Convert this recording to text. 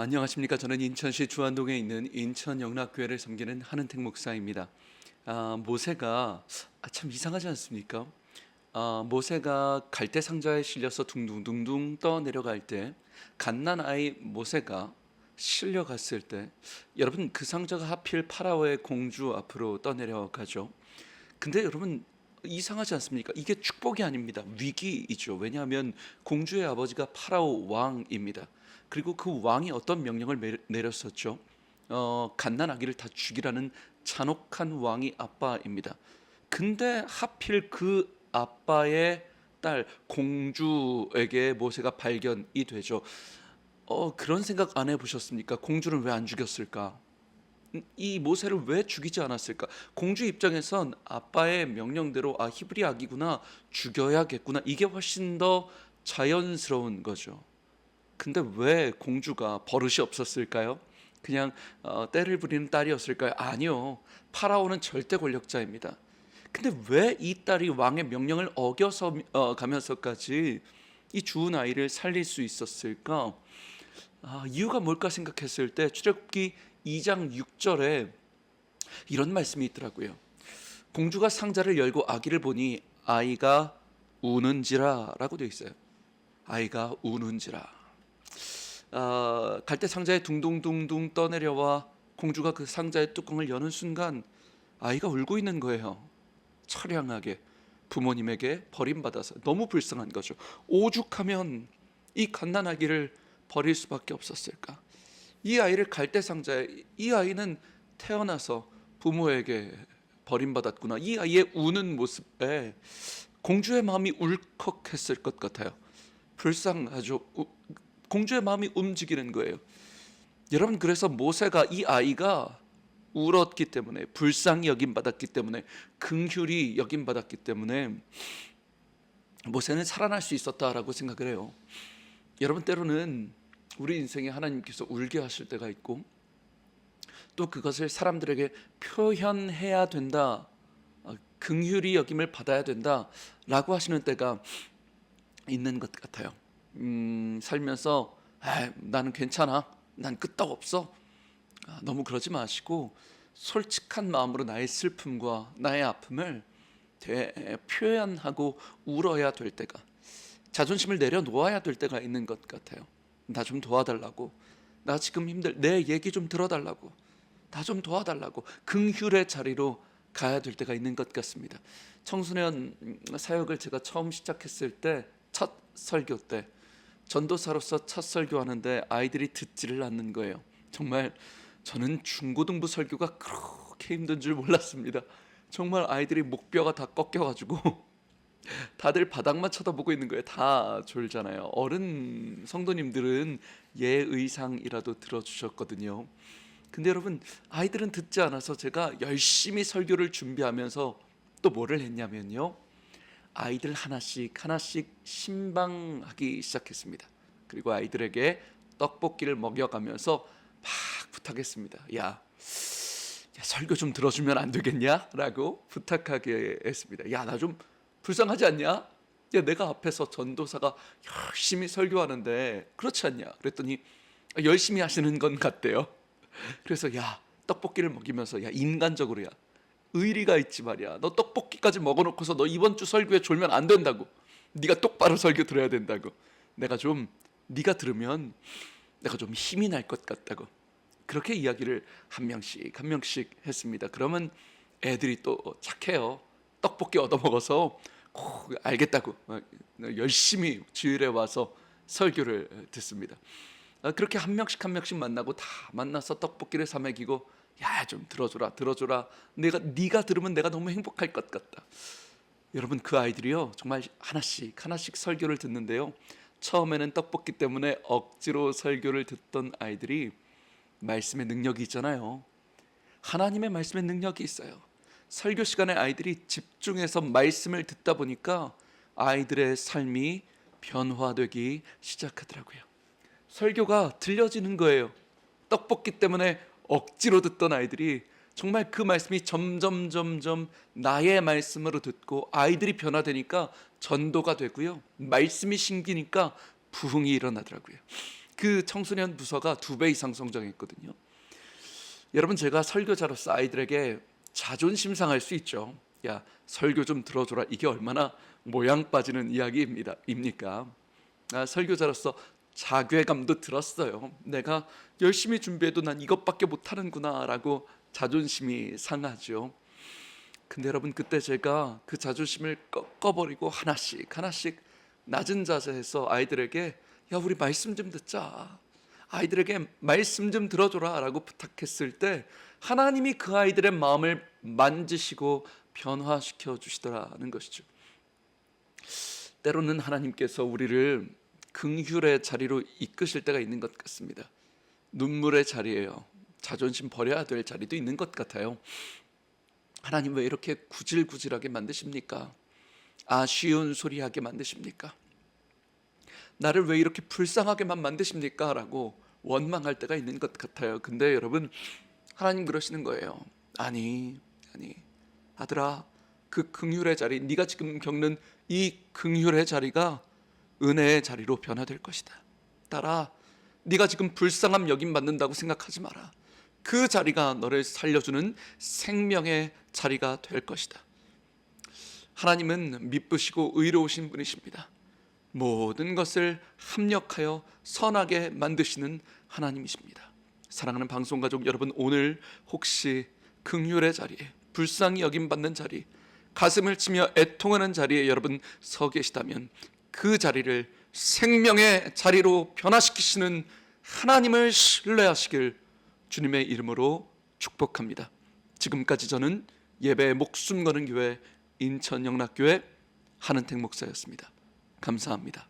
아, 안녕하십니까. 저는 인천시 주안동에 있는 인천 영락교회를 섬기는 한은택 목사입니다. 아, 모세가 아, 참 이상하지 않습니까? 아, 모세가 갈대 상자에 실려서 둥둥둥둥 떠 내려갈 때 갓난 아이 모세가 실려갔을 때 여러분 그 상자가 하필 파라오의 공주 앞으로 떠 내려가죠. 근데 여러분 이상하지 않습니까? 이게 축복이 아닙니다. 위기이죠. 왜냐하면 공주의 아버지가 파라오 왕입니다. 그리고 그 왕이 어떤 명령을 매- 내렸었죠? 어, 갓난 아기를 다 죽이라는 잔혹한 왕이 아빠입니다. 근데 하필 그 아빠의 딸 공주에게 모세가 발견이 되죠. 어, 그런 생각 안 해보셨습니까? 공주를 왜안 죽였을까? 이 모세를 왜 죽이지 않았을까? 공주 입장에선 아빠의 명령대로 아 히브리 아기구나 죽여야겠구나 이게 훨씬 더 자연스러운 거죠. 근데 왜 공주가 버릇이 없었을까요? 그냥 어, 때를 부리는 딸이었을까요? 아니요. 파라오는 절대 권력자입니다. 근데 왜 이 딸이 왕의 명령을 어겨서 어, 가면서까지 이 죽은 아이를 살릴 수 있었을까? 아, 이유가 뭘까 생각했을 때 출애굽기 2장 6절에 이런 말씀이 있더라고요. 공주가 상자를 열고 아기를 보니 아이가 우는지라라고 되어 있어요. 아이가 우는지라. 아, 갈대 상자에 둥둥둥둥 떠내려와 공주가 그 상자의 뚜껑을 여는 순간 아이가 울고 있는 거예요. 처량하게 부모님에게 버림받아서 너무 불쌍한 거죠. 오죽하면 이 갓난 아기를 버릴 수밖에 없었을까? 이 아이를 갈대 상자에 이 아이는 태어나서 부모에게 버림받았구나. 이 아이의 우는 모습에 공주의 마음이 울컥했을 것 같아요. 불쌍하죠. 우- 공주의 마음이 움직이는 거예요. 여러분 그래서 모세가 이 아이가 울었기 때문에 불쌍히 여김 받았기 때문에 긍휼히 여김 받았기 때문에 모세는 살아날 수 있었다라고 생각을 해요. 여러분 때로는 우리 인생에 하나님께서 울게 하실 때가 있고 또 그것을 사람들에게 표현해야 된다. 어, 긍휼히 여김을 받아야 된다라고 하시는 때가 있는 것 같아요. 음, 살면서 아, 나는 괜찮아. 난 끄떡 없어. 아, 너무 그러지 마시고 솔직한 마음으로 나의 슬픔과 나의 아픔을 대, 표현하고 울어야 될 때가 자존심을 내려놓아야 될 때가 있는 것 같아요. 나 좀 도와달라고. 나 지금 힘들. 내 얘기 좀 들어달라고. 나 좀 도와달라고. 긍휼의 자리로 가야 될 때가 있는 것 같습니다. 청소년 음, 사역을 제가 처음 시작했을 때 첫 설교 때 전도사로서 첫 설교하는데 아이들이 듣지를 않는 거예요. 정말 저는 중고등부 설교가 그렇게 힘든 줄 몰랐습니다. 정말 아이들이 목뼈가 다 꺾여가지고 다들 바닥만 쳐다보고 있는 거예요. 다 졸잖아요. 어른 성도님들은 예의상이라도 들어주셨거든요. 근데 여러분 아이들은 듣지 않아서 제가 열심히 설교를 준비하면서 또 뭐를 했냐면요. 아이들 하나씩 하나씩 신방하기 시작했습니다. 그리고 아이들에게 떡볶이를 먹여가면서 막 부탁했습니다. 야, 야, 설교 좀 들어주면 안 되겠냐?라고 부탁하게 했습니다. 야, 나 좀 불쌍하지 않냐? 야, 내가 앞에서 전도사가 열심히 설교하는데 그렇지 않냐? 그랬더니 열심히 하시는 건 같대요. 그래서 야, 떡볶이를 먹이면서 야, 인간적으로 야, 의리가 있지 말이야. 너 떡볶이까지 먹어놓고서 너 이번 주 설교에 졸면 안 된다고. 네가 똑바로 설교 들어야 된다고. 내가 좀 네가 들으면 내가 좀 힘이 날 것 같다고. 그렇게 이야기를 한 명씩 한 명씩 했습니다. 그러면 애들이 또 착해요. 떡볶이 얻어 먹어서 꼭 알겠다고 어, 열심히 주일에 와서 설교를 듣습니다. 아, 그렇게 한 명씩 한 명씩 만나고 다 만나서 떡볶이를 사 먹이고 야 좀 들어줘라 들어줘라 내가 네가 들으면 내가 너무 행복할 것 같다. 여러분 그 아이들이요 정말 하나씩 하나씩 설교를 듣는데요. 처음에는 떡볶이 때문에 억지로 설교를 듣던 아이들이 말씀의 능력이 있잖아요. 하나님의 말씀의 능력이 있어요. 설교 시간에 아이들이 집중해서 말씀을 듣다 보니까 아이들의 삶이 변화되기 시작하더라고요. 설교가 들려지는 거예요. 떡볶이 때문에 억지로 듣던 아이들이 정말 그 말씀이 점점 점점 나의 말씀으로 듣고 아이들이 변화되니까 전도가 되고요. 말씀이 심기니까 부흥이 일어나더라고요. 그 청소년 부서가 두 배 이상 성장했거든요. 여러분 제가 설교자로서 아이들에게 자존심 상할 수 있죠. 야 설교 좀 들어줘라. 이게 얼마나 모양 빠지는 이야기입니다. 입니까? 아, 설교자로서 자괴감도 들었어요. 내가 열심히 준비해도 난 이것밖에 못하는구나라고 자존심이 상하죠. 근데 여러분 그때 제가 그 자존심을 꺾어버리고 하나씩 하나씩 낮은 자세에서 아이들에게 야 우리 말씀 좀 듣자 아이들에게 말씀 좀 들어줘라라고 부탁했을 때 하나님이 그 아이들의 마음을 만지시고 변화시켜 주시더라는 것이죠. 때로는 하나님께서 우리를 긍휼의 자리로 이끄실 때가 있는 것 같습니다. 눈물의 자리예요. 자존심 버려야 될 자리도 있는 것 같아요. 하나님 왜 이렇게 구질구질하게 만드십니까? 아쉬운 소리 하게 만드십니까? 나를 왜 이렇게 불쌍하게만 만드십니까? 라고 원망할 때가 있는 것 같아요. 근데 여러분 하나님 그러시는 거예요. 아니, 아니. 아들아, 그 긍휼의 자리, 네가 지금 겪는 이 긍휼의 자리가 은혜의 자리로 변화될 것이다. 딸아, 네가 지금 불쌍함 여김 받는다고 생각하지 마라. 그 자리가 너를 살려주는 생명의 자리가 될 것이다. 하나님은 미쁘시고 의로우신 분이십니다. 모든 것을 합력하여 선하게 만드시는 하나님이십니다. 사랑하는 방송 가족 여러분, 오늘 혹시 긍휼의 자리에 불쌍히 여김 받는 자리, 가슴을 치며 애통하는 자리에 여러분 서 계시다면 그 자리를 생명의 자리로 변화시키시는 하나님을 신뢰하시길 주님의 이름으로 축복합니다. 지금까지 저는 예배에 목숨 거는 교회 인천 영락교회 한은택 목사였습니다. 감사합니다.